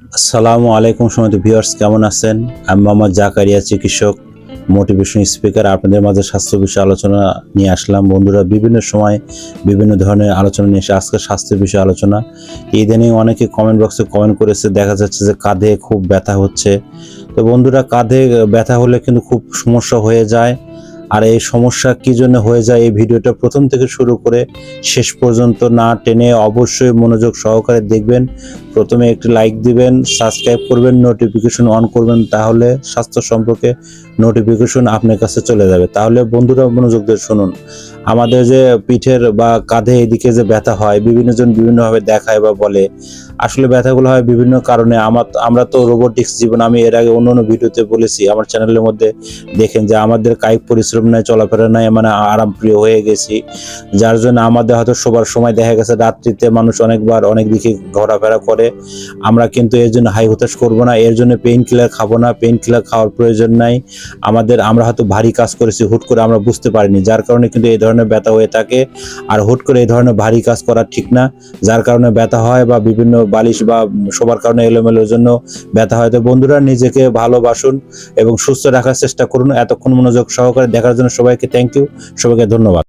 আসসালামু আলাইকুম সময় ভিউয়ার্স, কেমন আছেন? আমি মোহাম্মদ জাকারিয়া, চিকিৎসক মোটিভেশন স্পিকার আপনাদের মাঝে স্বাস্থ্য বিষয়ে আলোচনা নিয়ে আসলাম। বন্ধুরা, বিভিন্ন সময় বিভিন্ন ধরনের আলোচনা নিয়ে এসে আজকে স্বাস্থ্য বিষয়ে আলোচনা। ইদানিং অনেকে কমেন্ট বক্সে কমেন্ট করেছে, দেখা যাচ্ছে যে কাঁধে খুব ব্যথা হচ্ছে। তো বন্ধুরা, কাঁধে ব্যথা হলে কিন্তু খুব সমস্যা হয়ে যায়। আর এই সমস্যা কি জন্য হয়ে যায় এই ভিডিওটা প্রথম থেকে শুরু করে শেষ পর্যন্ত না টেনে অবশ্যই মনোযোগ সহকারে দেখবেন। প্রথমে একটি লাইক দিবেন, সাবস্ক্রাইব করবেন নোটিফিকেশন অন করবেন, তাহলে স্বাস্থ্য সম্পর্কে নোটিফিকেশন আপনার কাছে চলে যাবে। তাহলে বন্ধুরা মনোযোগ দিয়ে শুনুন। আমাদের যে পিঠের বা কাঁধে এদিকে যে ব্যথা হয় বিভিন্ন জন বিভিন্নভাবে দেখায় বা বলে। আসলে ব্যথাগুলো হয় বিভিন্ন কারণে। আমার, আমরা তো রোবোটিক্স জীবন, আমি এর আগে অন্য অন্য ভিডিওতে বলেছি, আমার চ্যানেলের মধ্যে দেখেন যে আমাদের কায়িক পরিশ্রম নাই, চলাফেরা নাই মানে আরাম প্রিয় হয়ে গেছি। যার জন্য আমাদের হয়তো সবার সময় দেখা গেছে, রাত্রিতে মানুষ অনেকবার অনেক দিকে ঘোরাফেরা করে। আমরা কিন্তু এর জন্য হাই হতাশ করব না, এর জন্য পেইন কিলার খাব না পেইন কিলার খাওয়ার প্রয়োজন নাই। আমাদের, আমরা হয়তো ভারী কাজ করেছি, হুট করে আমরা বুঝতে পারিনি, যার কারণে কিন্তু এই ধরনের ব্যথা হয়ে থাকে আর হুট করে এই ধরনের ভারী কাজ করা ঠিক না, যার কারণে ব্যথা হয় বা বিভিন্ন বালিশ বা সবার কারণে এলোমেলোর জন্য ব্যথা হয়। তো বন্ধুরা, নিজেকে ভালোবাসুন এবং সুস্থ রাখার চেষ্টা করুন। এতক্ষণ মনোযোগ সহকারে দেখার জন্য সবাইকে থ্যাংক ইউ সবাইকে ধন্যবাদ।